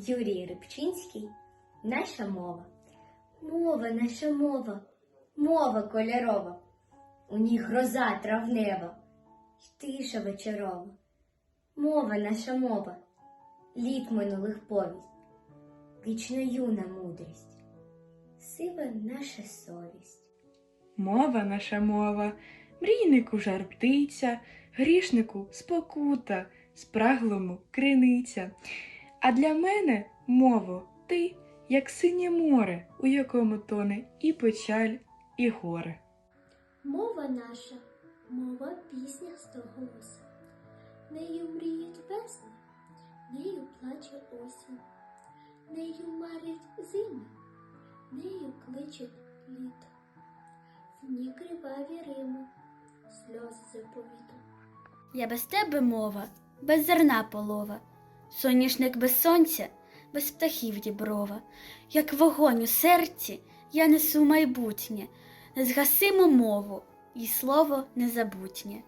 Юрій Рибчинський Наша мова. Мова, наша мова, мова кольорова. У ній гроза травнева, й тиша вечорова. Мова наша мова, літ минулих повість, вічно юна мудрість, сива наша совість. Мова наша мова, мрійнику жар птиця, грішнику спокута, спраглому криниця. А для мене, мово, ти, як синє море, у якому тоне і печаль, і горе. Мова наша, мова пісня стоголоса. Нею мріють весни, нею плаче осінь, нею марять зими, нею кличе літо. В ній криваві рими, сльози заповіту. Я без тебе мова, без зерна полова, соняшник без сонця, без птахів діброва, як вогонь у серці я несу майбутнє, незгасиму мову і слово незабутнє.